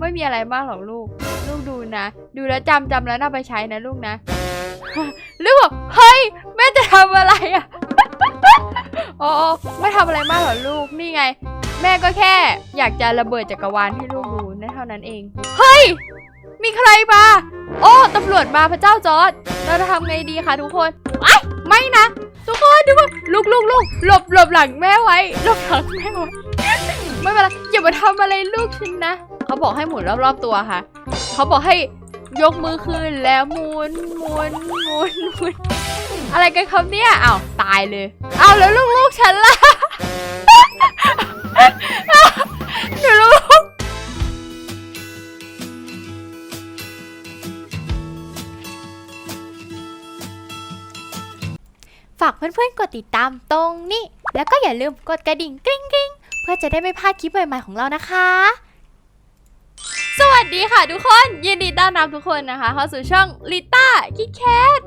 ไม่มีอะไรมากหรอกลูก ลูกดูนะ ดูแล้วจำจำแล้วน่าไปใช้นะลูกนะ ลูกบอกเฮ้ยแม่จะทำอะไรอะอ๋อไม่ทำอะไรมากหรอกลูกนี่ไง แม่ก็แค่ อยากจะระเบิดจักรวาลให้ลูกดูนั่นเท่านั้นเอง เฮ้ย มีใครมาโอ้ตำรวจมาพระเจ้าจอร์ดเราจะทำไงดีคะทุกคนไอ้ไม่นะ ทุกคนทุกคนลุกลุกลุกหลบหลบหลังแม่ไว้หลบหลังแม่ไว้ ไม่เป็นไรอย่ามาทำอะไรลูกฉันนะเขาบอกให้หมุนรอบๆตัวค่ะเขาบอกให้ยกมือขึ้นแล้วหมุนหมุนหมุนหมุนอะไรกันครับเนี่ยอ้าวตายเลยอ้าวแล้วลูกๆฉันล่ะหนูลูกฝากเพื่อนๆกดติดตามตรงนี้ แล้วก็อย่าลืมกดกระดิ่งกริ๊งกริ๊ง พื่อจะได้ไม่พลาดคลิปใหม่ๆของเรานะคะ สวัสดีค่ะทุกคน ยินดีต้อนรับทุกคนนะคะ เข้าสู่ช่องลิต้าคิดแคท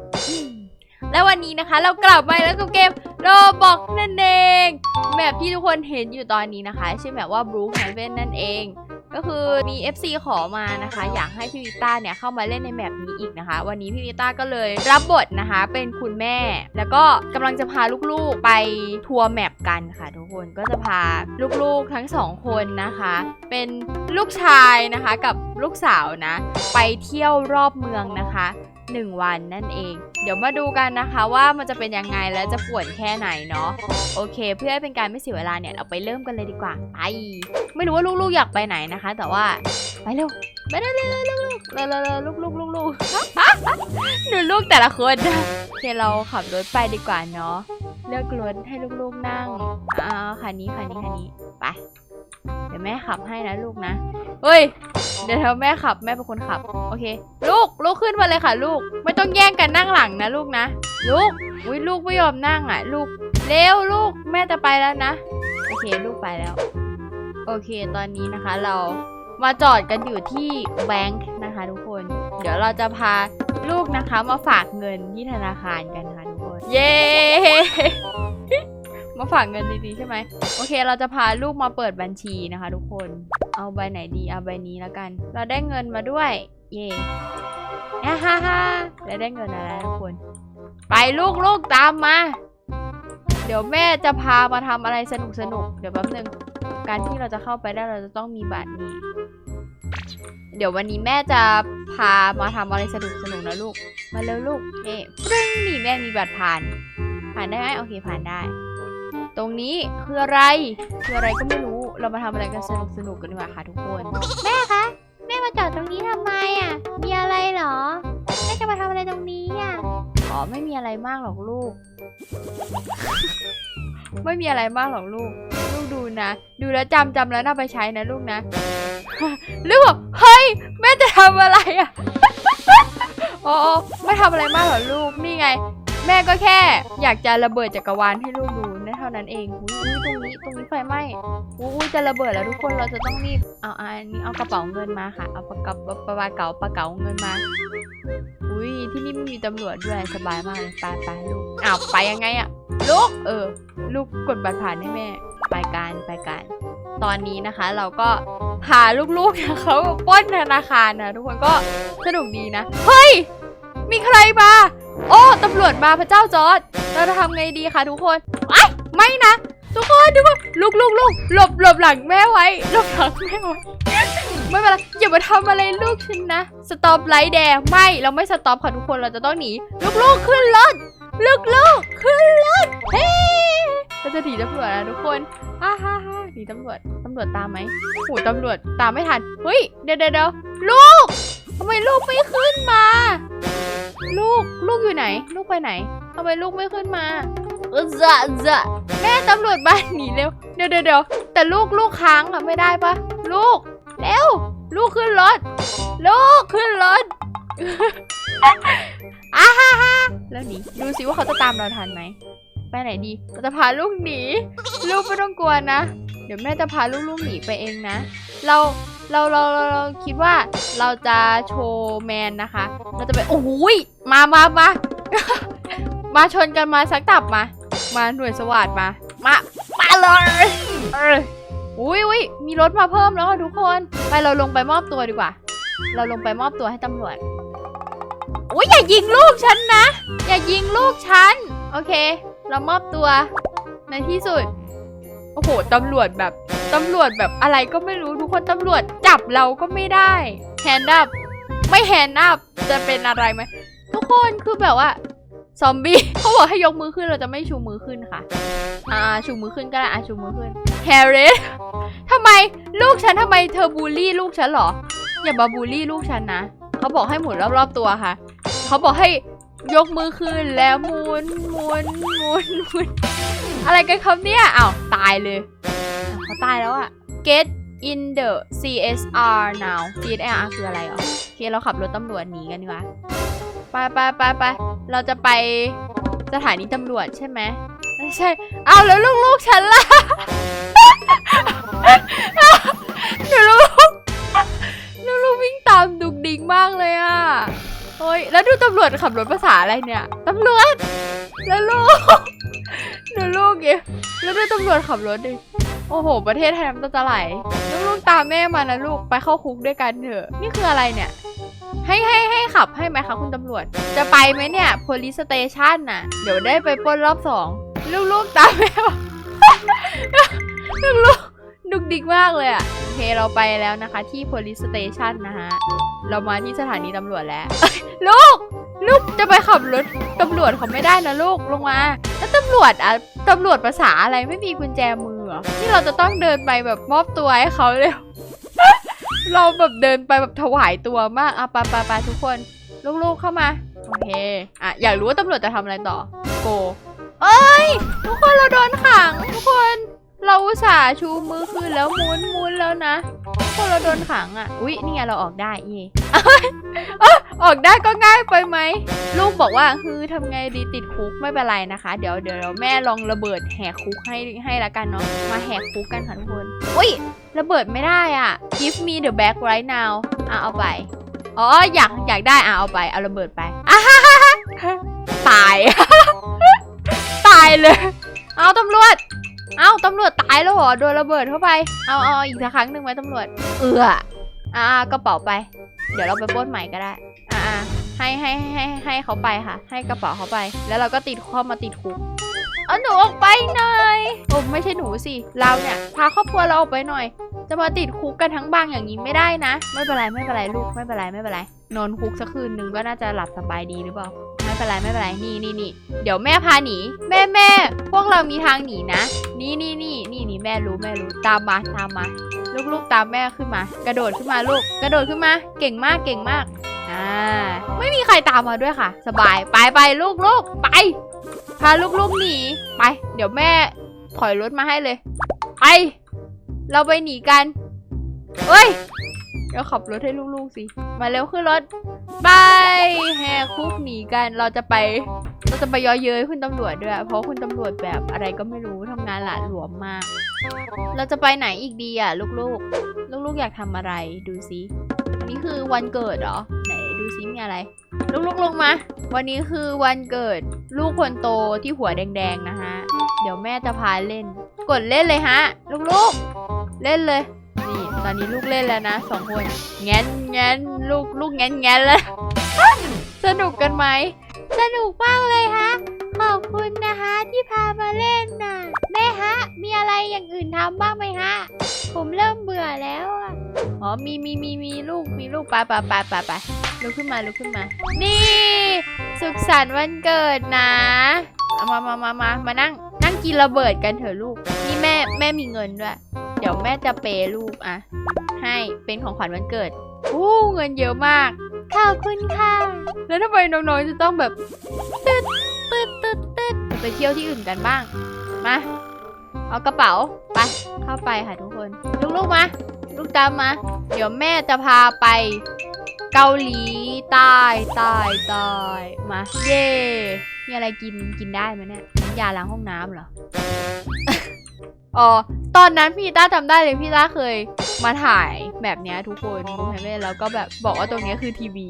และวันนี้นะคะเรากลับมาแล้วกับเกมโรบอกนั่นเอง แมปที่ทุกคนเห็นอยู่ตอนนี้นะคะ ชื่อแมปว่า Blue Heaven นั่นเอง ก็คือมี FC ขอมานะคะ อยากให้พี่วิต้าเนี่ยเข้ามาเล่นในแมปนี้อีกนะคะ วันนี้พี่วิต้าก็เลยรับบทนะคะ เป็นคุณแม่ แล้วก็กำลังจะพาลูกๆไปทัวร์แมปกันค่ะ ทุกคนก็จะพาลูกๆทั้งสองคนนะคะ เป็นลูกชายนะคะกับลูกสาวนะ ไปเที่ยวรอบเมืองนะคะ 1 วันนั่นเอง เดี๋ยวมาดูกันนะคะว่ามันจะเป็นยังไงและจะปวดแค่ไหนเนาะโอเค เพื่อให้เป็นการไม่เสียเวลาเนี่ยเราไปเริ่มกันเลยดีกว่าไปไม่รู้ว่าลูกๆอยากไปไหนนะคะ แต่ว่าไปเร็วไปเร็วเร็วเร็วเร็วเร็วลูกๆลูกๆลูกลูกหนูลูกแต่ละคนโอเคเราขับรถไปดีกว่าเนาะเลือกรถให้ลูกๆนั่งอ้าวคันนี้คันนี้คันนี้ไปเดี๋ยวแม่ขับให้นะลูกนะเฮ้ยเดี๋ยวแม่ขับแม่เป็นคนขับ โอเค ลูก ลูกขึ้นมาเลยค่ะ ลูก ไม่ต้องแย่งกันนั่งหลังนะลูกนะ ลูก อุ้ยลูกไม่ยอมนั่งอะ ลูก เร็วลูกแม่จะไปแล้วนะ โอเคลูกไปแล้ว โอเคตอนนี้นะคะ เรามาจอดกันอยู่ที่แบงค์นะคะทุกคน เดี๋ยวเราจะพาลูกนะคะมาฝากเงินที่ธนาคารกันนะคะทุกคน เย้ มาฝากเงินดีๆใช่ไหม โอเค เราจะพาลูกมาเปิดบัญชีนะคะ ทุกคน เอาใบไหนดี เอาใบนี้แล้วกัน เราได้เงินมาด้วย เย่ อ่าฮ่าฮ่าแล้วได้เงินอะไรทุกคน ไปลูกลูกตามมา เดี๋ยวแม่จะพามาทำอะไรสนุกสนุกเดี๋ยวแป๊บนึง การที่เราจะเข้าไปได้เราจะต้องมีบัตรนี้ เดี๋ยววันนี้แม่จะพามาทำอะไรสนุกสนุกนะลูก มาเร็วลูกเอ๊ะปรึ้งนี่แม่มีบัตรผ่าน ผ่านได้ไหมโอเคผ่านได้ ตรงนี้คืออะไร คืออะไรก็ไม่รู้ เรามาทำอะไรกันสนุกสนุกกันดีกว่าค่ะทุกคน แม่คะ จอดตรงนี้ทำไมอะ มีอะไรเหรอแม่จะมาทำอะไรตรงนี้อะ อ๋อ ไม่มีอะไรมากหรอกลูก ไม่มีอะไรมากหรอกลูก ลูกดูนะ ดูแล้วจำจำแล้วน่าไปใช้นะลูกนะ ลูกบอกเฮ้ยแม่จะทำอะไรอะอ๋อไม่ทำอะไรมากหรอกลูก นี่ไง แม่ก็แค่ อยากจะระเบิดจักรวาลให้ลูกดูานั้นเองอุ้ยตรงนี้ตรงนี้ไฟไหม้อุ้ยจะระเบิดแล้วทุกคนเราจะต้องรีบเอาอันนี้เอากระเป๋าเงินมาค่ะ เอาปากกระปากกระเป๋าปากระเป๋าเงินมาอุ้ยที่นี่ไม่มีตำรวจด้วยสบายมากเลยไปไปลูกอ้าวไปยังไงอะลูกเออ ลูกกดบัตรผ่านให้แม่ไปกันไปกันตอนนี้นะคะเราก็พาลูกๆนะเขาป้นธนาคารนะทุกคนก็สนุกดีนะ เฮ้ย มีใครมา โอ้ตำรวจมาพระเจ้าจอร์ดเราจะทำไงดีคะทุกคนไอ ไม่นะ ทุกคนทุกคนลุกลุกลุกหลบหลบหลังแม่ไว้หลบหลังแม่ไว้ ไม่เป็นไรอย่ามาทำอะไรลูกฉันนะ สต็อปไลท์แดงไม่เราไม่สต็อปค่ะทุกคนเราจะต้องหนีลูกๆขึ้นรถลูกๆขึ้นรถเฮ้เราจะหนีตำรวจนะทุกคนฮ่าฮ่าฮ่าหนีตำรวจตำรวจตามไหมโหตำรวจตามไม่ทันเฮ้ยเดี๋ยวเดี๋ยวเดี๋ยวลูกทำไมลูกไม่ขึ้นมา ลูกลูกอยู่ไหน ลูกไปไหนทำไมลูกไม่ขึ้นมา เออจะจะแม่ตำรวจบ้านหนีเร็ว เดี๋ยวเดี๋ยวแต่ลูกลูกค้างอะไม่ได้ปะลูก เร็ว ลูกขึ้นรถ ลูกขึ้นรถอาฮ่าฮ่าแล้วหนีดูสิว่าเขาจะตามเราทันไหมไปไหนดีเราจะพาลูกหนี ลูกไม่ต้องกลัวนะ เดี๋ยวแม่จะพาลูกๆหนีไปเองนะ เราเราเราเราคิดว่าเราจะโชว์แมนนะคะ เราจะไปโอ้ยมามามามาชนกันมาสักตับมา มาหน่วยสวัสดมา มา มาเลยเออโหอุ้ยอุ้ยมีรถมาเพิ่มแล้วอะทุกคน ไปเราลงไปมอบตัวดีกว่า เราลงไปมอบตัวให้ตำรวจอุ้ยอย่ายิงลูกฉันนะ อย่ายิงลูกฉัน โอเค เรามอบตัว ในที่สุด โอ้โห ตำรวจแบบ ตำรวจแบบอะไรก็ไม่รู้ทุกคนตำรวจจับเราก็ไม่ได้แฮนด์อัพไม่แฮนด์อัพจะเป็นอะไรไหมทุกคนคือแบบว่า ซอมบี้เขาบอกให้ยกมือขึ้นเราจะไม่ชูมือขึ้นค่ะ อ่าชูมือขึ้นก็ได้อะชูมือขึ้นแฮร์รี่ทำไมลูกฉันทำไมเธอบูลลี่ลูกฉันเหรอ อย่ามาบูลลี่ลูกฉันนะเขาบอกให้หมุนรอบๆตัวค่ะเขาบอกให้ยกมือขึ้นแล้วหมุนหมุนหมุนหมุนอะไรกันครับเนี่ยอ้าวตายเลยเขาตายแล้วอะ get in the CSR now CSR คืออะไรอ๋อโอเคเราขับรถตำรวจหนีกันดีกว่า ไปไปไปไปเราจะไปสถานีตำรวจใช่ไหมไม่ใช่เอาแล้วลูกๆฉันล่ะเดี๋ยวลูกลูกวิ่งตามดุกดิกมากเลยอะโอ้ยแล้วดูตำรวจขับรถภาษาอะไรเนี่ยตำรวจแล้วลูกดูลูกดิแล้วดูตำรวจขับรถดิโอ้โห ประเทศไทยน้ำตาจะไหลลูกๆตามแม่มานะลูกไปเข้าคุกด้วยกันเถอะ นี่คืออะไรเนี่ย ให้ให้ให้ขับให้ไหมคะคุณตำรวจ จะไปไหมเนี่ย police station น่ะ เดี๋ยวได้ไปปล้นรอบสองลูกๆตามแม่มาลูกๆดุกดิกมากเลยอะโอเคเราไปแล้วนะคะ ที่ police station นะฮะ เรามาที่สถานีตำรวจแล้ว ลูก ลูกจะไปขับรถตำรวจเขาไม่ได้นะลูกลงมา แล้วตำรวจอะตำรวจภาษาอะไรไม่มีกุญแจมือเหรอที่เราจะต้องเดินไปแบบมอบตัวให้เขาเลย เราแบบเดินไปแบบถวายตัวมากอะไปไปไปทุกคนลูกๆเข้ามา โอเค อะ อยากรู้ว่าตำรวจจะทำอะไรต่อ โก เอ้ย ทุกคนเราโดนขังทุกคน เราอุตส่าห์ชูมือขึ้นแล้วมุนมุนแล้วนะทุกคนเราโดนขังอะ อุ๊ยนี่ไงเราออกได้เย่ออกได้ก็ง่ายไปไหม ลูกบอกว่าคือทำไงดีติดคุกไม่เป็นไรนะคะ เดี๋ยวเดี๋ยวแม่ลองระเบิดแหกคุกให้ให้ละกันเนาะมาแหกคุกกันค่ะทุกคนอุ้ยระเบิดไม่ได้อะ give me the bag right now อะเอาไปอ๋ออยากอยากได้อะเอาไปเอาระเบิดไปอะฮ่าฮ่าฮ่าตาย ตายเลย เอาตำรวจ เอ้าตำรวจตายแล้วเหรอโดนระเบิดเข้าไป เอาเอาอีกสักครั้งหนึ่งไหมตำรวจ เอืออ่ากระเป๋าไป เดี๋ยวเราไปปล้นใหม่ก็ได้ อ่าให้ให้ให้ให้เขาไปค่ะ ให้กระเป๋าเขาไป แล้วเราก็ติดข้อมาติดคุกเอาหนูออกไปหน่อยโอ้ไม่ใช่หนูสิ เราเนี่ยพาครอบครัวเราออกไปหน่อย จะมาติดคุกกันทั้งบางอย่างนี้ไม่ได้นะ ไม่เป็นไรไม่เป็นไรลูกไม่เป็นไรไม่เป็นไร นอนคุกสักคืนนึงก็น่าจะหลับสบายดีหรือเปล่า เป็นไรไม่เป็นไรนี่นี่นี่เดี๋ยวแม่พาหนี แม่แม่พวกเรามีทางหนีนะ นี่นี่นี่นี่นี่แม่รู้แม่รู้ตามมาตามมา ลูกๆตามแม่ขึ้นมา กระโดดขึ้นมาลูก กระโดดขึ้นมา เก่งมากเก่งมากอ่าไม่มีใครตามมาด้วยค่ะ สบายไปไปลูกลูกไป พาลูกๆหนีไป เดี๋ยวแม่ถอยรถมาให้เลยไปเราไปหนีกันเฮ้ยเดี๋ยวขับรถให้ลูกๆสิมาเร็วขึ้นรถ ไปแหกคุกหนีกันเราจะไป เราจะไปย้อเย้ยคุณตำรวจด้วย เพราะคุณตำรวจแบบอะไรก็ไม่รู้ทำงานหละหลวมมาก เราจะไปไหนอีกดีอะ ลูกๆ ลูกๆอยากทำอะไรดูซิอันนี้คือวันเกิดเหรอไหนดูซิมีอะไร ลูกๆลงมา วันนี้คือวันเกิด ลูกคนโตที่หัวแดงๆนะฮะ เดี๋ยวแม่จะพาเล่น กดเล่นเลยฮะ ลูกๆ เล่นเลย ตอนนี้ลูกเล่นแล้วนะสองคนแงนแงนลูกลูกแงนแงนแล้ว สนุกกันไหม สนุกมากเลยฮะ ขอบคุณนะคะที่พามาเล่นน่ะ แม่ฮะ มีอะไรอย่างอื่นทำบ้างไหมฮะ ผมเริ่มเบื่อแล้วอะอ๋อ มีมีมีมีลูกมีลูกไปไปไปไปไปลุกขึ้นมาลุกขึ้นมา นี่ สุขสันต์วันเกิดนะมามามามามานั่งนั่งกินระเบิดกันเถอะลูก นี่แม่แม่มีเงินด้วย เดี๋ยวแม่จะเปย์ลูกอะให้เป็นของขวัญวันเกิดอู้เงินเยอะมาก ขอบคุณค่ะ แล้วทำไมน้องๆจะต้องแบบตึ๊ดตึ๊ดตึ๊ดตึ๊ดไปเที่ยวที่อื่นกันบ้าง มา เอากระเป๋า ไป เข้าไปค่ะทุกคน ลูกๆมา ลูกตามมา เดี๋ยวแม่จะพาไป เกาหลีใต้ใต้ใต้มา เย่มีอะไรกิน กินได้ไหมเนี่ยน้ำยาล้างห้องน้ำเหรอ อ๋อตอนนั้นพี่ต้าจำได้เลยพี่ต้าเคยมาถ่ายแบบเนี้ยทุกคนดูให้แม่แล้วก็แบบบอกว่าตรงเนี้ยคือทีวี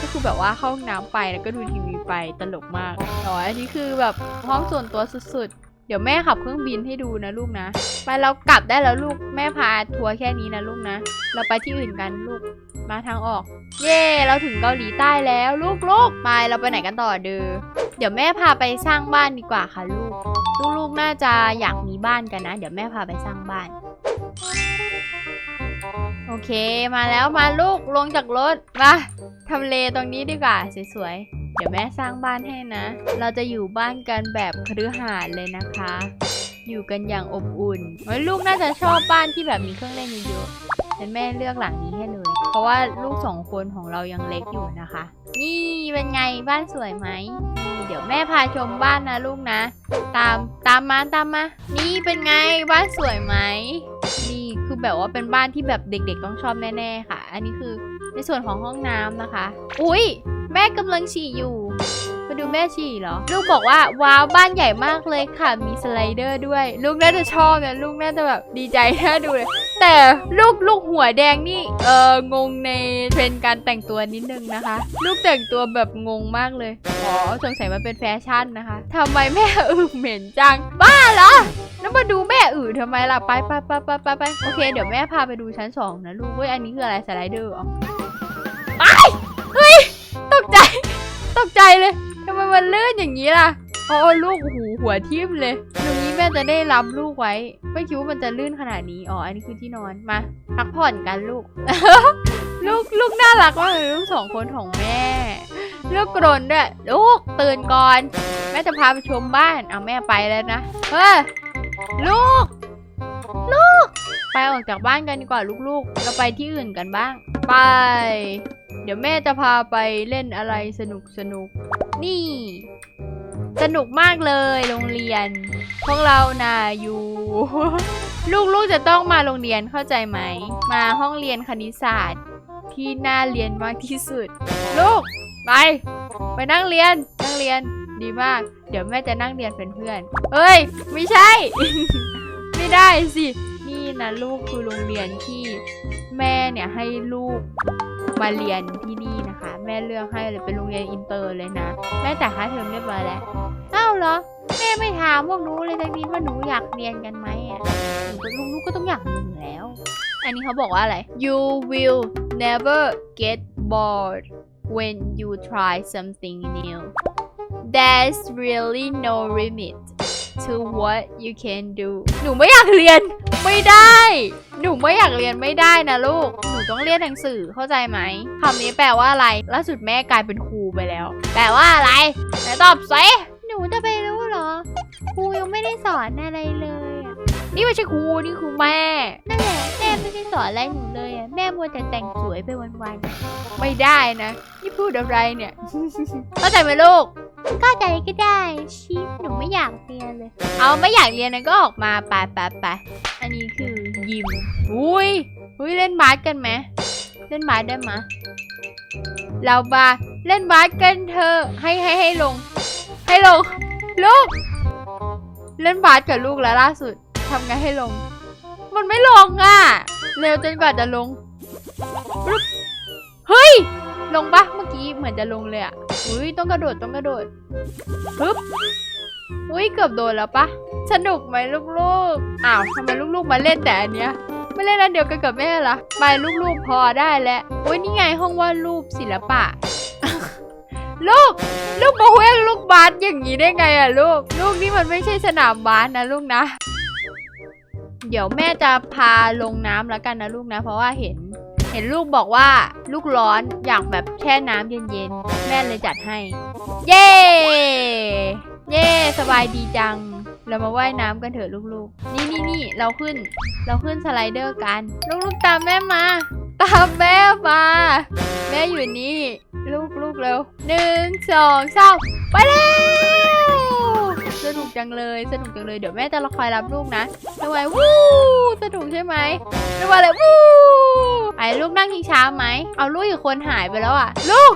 ก็คือแบบว่าเข้าห้องน้ำไปแล้วก็ดูทีวีไปตลกมากอ๋ออันนี้คือแบบห้องส่วนตัวสุดๆ เดี๋ยวแม่ขับเครื่องบินให้ดูนะลูกนะ ไปเรากลับได้แล้วลูกแม่พาทัวร์แค่นี้นะลูกนะ เราไปที่อื่นกันลูก มาทางออก เย่เราถึงเกาหลีใต้แล้วลูกลูกไปเราไปไหนกันต่อเดอเดี๋ยวแม่พาไปสร้างบ้านดีกว่าค่ะลูก ลูกๆน่าจะอยากมีบ้านกันนะ เดี๋ยวแม่พาไปสร้างบ้าน โอเคมาแล้วมาลูกลงจากรถมาทำเลตรงนี้ดีกว่าสวยๆเดี๋ยวแม่สร้างบ้านให้นะ เราจะอยู่บ้านกันแบบคฤหาสน์เลยนะคะ อยู่กันอย่างอบอุ่นเฮ้ลูกน่าจะชอบบ้านที่แบบมีเครื่องเล่นเยอะๆงั้นแม่เลือกหลังนี้ให้เลย เพราะว่าลูกสองคนของเรายังเล็กอยู่นะคะ นี่เป็นไงบ้านสวยไหมเดี๋ยวแม่พาชมบ้านนะลูกนะ ตามตามมาตามมา นี่เป็นไงบ้านสวยไหมนี่คือแบบว่าเป็นบ้านที่แบบเด็กๆต้องชอบแน่ๆค่ะ อันนี้คือในส่วนของห้องน้ำนะคะ อุ้ยแม่กำลังฉี่อยู่ มาดูแม่ฉี่เหรอ ลูกบอกว่าว้าวบ้านใหญ่มากเลยค่ะ มีสไลเดอร์ด้วย ลูกน่าจะชอบนะ ลูกน่าจะแบบดีใจน่าดูเลย แต่ลูกลูกหัวแดงนี่ เอองงในเทรนการแต่งตัวนิดนึงนะคะ ลูกแต่งตัวแบบงงมากเลย อ๋อสงสัยมันเป็นแฟชั่นนะคะทำไมแม่อึเหม็นจัง บ้าเหรอแล้วมาดูแม่อื่นทำไมล่ะ ไปไปไปไปไปโอเค เดี๋ยวแม่พาไปดูชั้นสองนะลูกเว้ย อันนี้คืออะไรสไลเดอร์เหรอ กใจเลยทำไมมันเลื่อนอย่างนี้ล่ะอ๋อลูกหูหัวทิ่มเลยตรงนี้แม่จะได้รับลูกไว้ ไม่คิดว่ามันจะลื่นขนาดนี้ อ๋อ อันนี้คือที่นอน มาพักผ่อนกันลูก ลูกลูกน่ารักมากเลยลูกสองคนของแม่ ลูกกรนด้วย ลูกตื่นก่อน แม่จะพาไปชมบ้าน เอาแม่ไปแล้วนะ เฮ้ย ลูก ลูก ไปออกจากบ้านกันดีกว่าลูกๆ เราไปที่อื่นกันบ้าง ไป เดี๋ยวแม่จะพาไปเล่นอะไรสนุกสนุกๆนี่ สนุกมากเลยโรงเรียน พวกเราน่ะอยู่ ลูกๆจะต้องมาโรงเรียนเข้าใจไหม มาห้องเรียนคณิตศาสตร์ที่น่าเรียนมากที่สุด ลูก ไป ไปนั่งเรียน นั่งเรียนดีมาก เดี๋ยวแม่จะนั่งเรียนเป็นเพื่อนเฮ้ย ไม่ใช่ ไม่ได้สิ นี่นะลูกคือโรงเรียนที่ แม่เนี่ยให้ลูกมาเรียนที่นี่นะคะ แม่เลือกให้เลยเป็นโรงเรียนอินเตอร์เลยนะ แม่จ่ายค่าเทอมเรียบร้อยแล้วอ้าวเหรอแม่ไม่ถามพวกหนูเลยสักนิดว่าหนูอยากเรียนกันไหมอะหนูก็ลูกก็ต้องอยากเรียนอยู่แล้ว อันนี้เขาบอกว่าอะไร you will never get bored when you try something new there's really no limit to what you can do หนูไม่อยากเรียนไม่ได้ หนูไม่อยากเรียนไม่ได้นะลูก หนูต้องเรียนหนังสือเข้าใจไหมคำนี้แปลว่าอะไร ล่าสุดแม่กลายเป็นครูไปแล้ว แปลว่าอะไรไหนตอบสิหนูจะไปรู้เหรอ ครูยังไม่ได้สอนอะไรเลยอะนี่ไม่ใช่ครูนี่คือแม่ นั่นแหละแม่ไม่ได้สอนอะไรหนูเลยอะแม่มัวแต่แต่งสวยไปวันๆ ไม่ได้นะ นี่พูดอะไรเนี่ย เข้าใจไหมลูก เข้าใจก็ได้ชิหนูไม่อยากเรียนเลย เอาไม่อยากเรียนนะก็ออกมาไปไปไปอันนี้คือยิมอุ้ยอุ้ยเล่นบาสกันไหมเล่นบาสได้ไหมเราบาเล่นบาสกันเถอให้ให้ให้ลง ให้ลงลูก เล่นบาสกับลูกแล้วล่าสุดทำไงให้ลง มันไม่ลงอะ เร็วจนกว่าจะลงเฮ้ย ลงปะเมื่อกี้เหมือนจะลงเลยอะอุ้ยต้องกระโดดต้องกระโดดปึ๊บอุ้ยเกือบโดนแล้วปะสนุกไหมลูกๆอ้าวทำไมลูกๆมาเล่นแต่อันเนี้ยไม่เล่นอันเดียวกันกับแม่ละไปลูกๆพอได้แล้วอุ้ยนี่ไงห้องวาดรูปศิลปะ ลูกลูกมาเว้งลูกบาสอย่างนี้ได้ไงอะลูก ลูกนี่มันไม่ใช่สนามบาสนะลูกนะ เดี๋ยวแม่จะพาลงน้ำแล้วกันนะลูกนะ เพราะว่าเห็น เห็นลูกบอกว่าลูกร้อนอยากแบบแช่น้ำเย็นๆ แม่เลยจัดให้ เย้ เย้สบายดีจัง เรามาว่ายน้ำกันเถอะลูกๆ นี่นี่นี่เราขึ้น เราขึ้นสไลเดอร์กัน ลูกๆตามแม่มา ตามแม่มา แม่อยู่นี่ ลูกลูกเร็วหนึ่งสองสามไปแล้ว สนุกจังเลยสนุกจังเลยเดี๋ยวแม่จะรอคอยรับลูกนะระวังวู้สนุกใช่ไหมระวังเลยวู้ไอ้ลูกนั่งชิงช้าไหมเอาลูกอีกคนหายไปแล้วอะ ลูก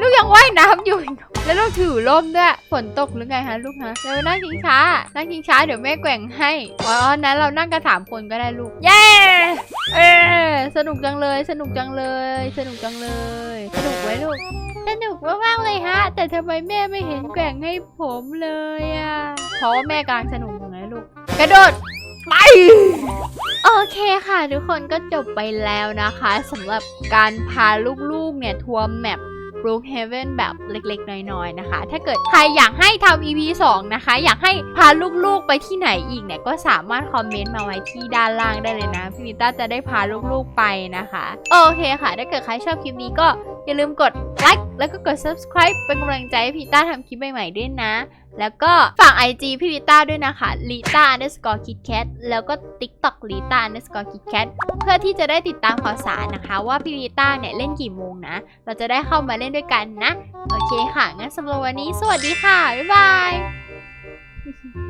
ลูกยังว่ายน้ำอยู่ แล้วลูกถือร่มด้วยฝนตกหรือไงฮะลูกฮะเดี๋ยวนั่งชิงช้า นั่งชิงช้าเดี๋ยวแม่แกว่งให้อ๋อนั้นเรานั่งกันสามคนก็ได้ลูกเย้เออสนุกจังเลย สนุกจังเลย สนุกจังเลย สนุกไว้ลูก เลยฮะ แต่ทำไมแม่ไม่เห็นแกว่งให้ผมเลยอะเพราะว่าแม่กำลังสนุกอยู่ไงกระโดดไปโอเคค่ะ ทุกคนก็จบไปแล้วนะคะสำหรับการพาลูกๆเนี่ยทัวร์แมป Brookhaven แบบเล็กๆ น้อยๆ นะคะ ถ้าเกิดใครอยากให้ทำ EP 2 นะคะ อยากให้พาลูกๆ ไปที่ไหนอีกเนี่ย ก็สามารถคอมเมนต์มาไว้ที่ด้านล่างได้เลยนะ พี่วิต้าจะได้พาลูกๆ ไปนะคะ โอเคค่ะ ถ้าเกิดใครชอบคลิปนี้ก็ อย่าลืมกดไลค์แล้วก็กด subscribe เป็นกำลังใจให้พีต้าทำคลิปใหม่ๆด้วยนะ แล้วก็ฝาก IG พี่วิต้าด้วยนะคะ lita underscore kitcat แล้วก็ tiktok lita underscore kitcat เพื่อที่จะได้ติดตามข่าวสารนะคะ ว่าพี่วิต้าเนี่ยเล่นกี่โมงนะ เราจะได้เข้ามาเล่นด้วยกันนะ โอเคค่ะ งั้นสำหรับวันนี้ สวัสดีค่ะ บ๊ายบาย